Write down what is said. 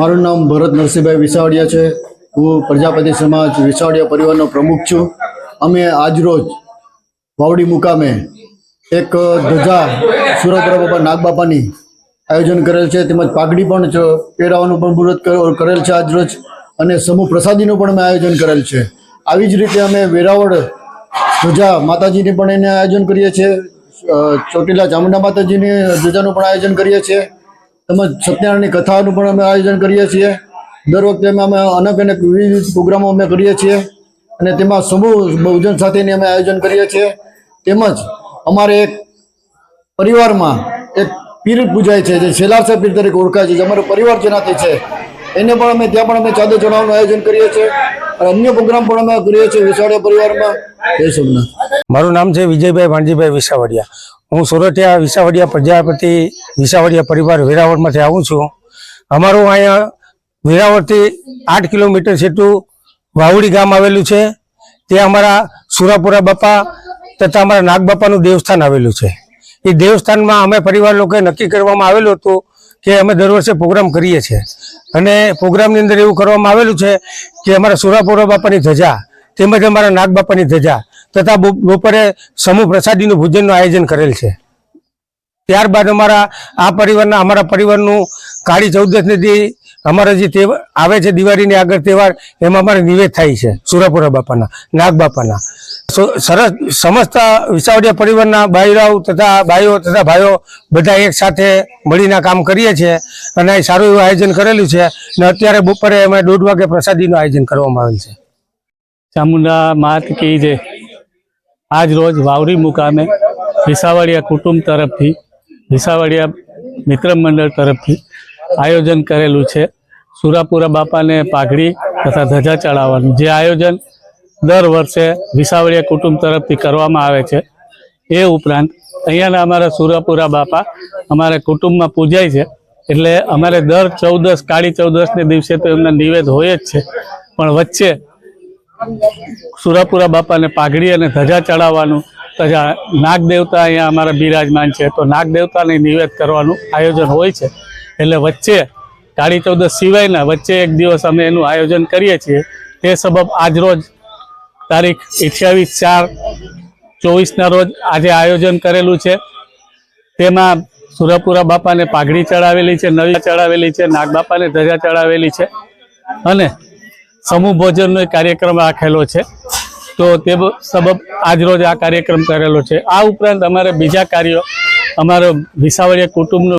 મારું નામ ભરત નરસિંહભાઈ વિસાવડિયા છે. હું પ્રજાપતિ સમાજ વિસાવડિયા પરિવારનો પ્રમુખ છું. અમે આજરોજ વાવડી મુકામે એક ધજા સુરતરા બાપા નાગબાપાની આયોજન કરેલ છે. તેમજ પાઘડી પણ પહેરાવાનું પણ મુહૂર્ત કરેલ છે આજરોજ. અને સમૂહ પ્રસાદીનું પણ અમે આયોજન કરેલ છે. આવી જ રીતે અમે વેરાવળ ધજા માતાજીની પણ એને આયોજન કરીએ છીએ. ચોટીલા ચામુંડા માતાજીની ધજાનું પણ આયોજન કરીએ છીએ. તેમજ સત્યનારાયણની કથાનું પણ અમે આયોજન કરીએ છીએ. દર વખતે અમે અનેક અનેક વિવિધ પ્રોગ્રામો અમે કરીએ છીએ અને તેમાં સમૂહ બહુજન સાથેની અમે આયોજન કરીએ છીએ. તેમજ અમારે એક પરિવારમાં એક પીર પૂજાય છે, જે શેલારસા પીર તરીકે ઓળખાય છે, જે અમારો પરિવાર જેનાથી છે. એને પણ અમે ત્યાં પણ અમે ચાદર ચડાવવાનું આયોજન કરીએ છીએ અને અન્ય પ્રોગ્રામ પણ અમે કરીએ છીએ વિસાવડિયા પરિવારમાં. મારું નામ છે વિજયભાઈ ભાણજીભાઈ વિસાવડિયા. હું સુરતિયા વિસાવડિયા પ્રજાપતિ વિસાવડિયા પરિવાર વેરાવળમાંથી આવું છું. અમારું અહીંયા વેરાવળથી આઠ કિલોમીટર જેટલું વાવડી ગામ આવેલું છે. ત્યાં અમારા સુરાપુરા બાપા તથા અમારા નાગબાપાનું દેવસ્થાન આવેલું છે. એ દેવસ્થાનમાં અમે પરિવાર લોકોએ નક્કી કરવામાં આવેલું હતું કે અમે દર વર્ષે પ્રોગ્રામ કરીએ છીએ. અને પ્રોગ્રામની અંદર એવું કરવામાં આવેલું છે કે અમારા સુરાપુરા બાપાની ધજા તેમજ અમારા નાગબાપાની ધજા તથા બપ- બપોરે સમૂહ પ્રસાદીનું ભોજનનું આયોજન કરેલ છે. ત્યારબાદ અમારા આ પરિવારના અમારા પરિવારનું કાળી ચૌદશ દી અમારા જે તહેવાર આવે છે દિવાળીની આગળ તહેવાર, એમાં અમારે નિવેદ થાય છે, સુરાપુરા બાપાના, નાગ બાપાના. સરસ સમસ્ત વિસાવડિયા પરિવારના બાયરાઓ તથા બાઈઓ તથા ભાઈઓ બધા એક સાથે મળીને કામ કરીએ છીએ અને સારું એવું આયોજન કરેલું છે અને અત્યારે બપોરે અમે દોઢ વાગે પ્રસાદીનું આયોજન કરવામાં આવેલ છે. ચામુંડા માત કી જય. આજ રોજ વાવરી મુકામે વિસાવાડિયા કુટુંબ તરફથી, વિસાવડિયા મિત્ર મંડળ તરફથી આયોજન કરેલું છે. સુરાપુરા બાપાને પાઘડી તથા ધજા ચડાવવાનું. જે આયોજન દર વર્ષે વિસાવડિયા કુટુંબ તરફથી કરવામાં આવે છે. એ ઉપરાંત અહીંયાના અમારા સુરાપુરા બાપા અમારા કુટુંબમાં પૂજાય છે. એટલે અમારે દર ચૌદસ, કાળી ચૌદસને દિવસે તો એમના નિવેદ હોય જ છે. પણ વચ્ચે સુરાપુરા બાપાને પાઘડી અને ધજા ચડાવવાનું. તથા નાગદેવતા અહીંયા અમારા બિરાજમાન છે. તો નાગદેવતાને નિવેદ કરવાનું આયોજન હોય છે. એટલે વચ્ચે કાળી ચૌદશ સિવાયના વચ્ચે એક દિવસ અમે એનું આયોજન કરીએ છીએ. તે સબબ આજરોજ તારીખ અઠ્યાવીસ ચાર ચોવીસના રોજ આજે આયોજન કરેલું છે. તેમાં સુરાપુરા બાપાને પાઘડી ચડાવેલી છે નવી ચડાવેલી છે, નાગ બાપાને ધજા ચડાવેલી છે. અને સમૂહ ભોજનનો કાર્યક્રમ રાખેલો છે. તો તે સબબ આજરોજ આ કાર્યક્રમ કરેલો છે. આ ઉપરાંત અમારે બીજા કાર્યો, અમારો વિસાવળીયા કુટુંબનું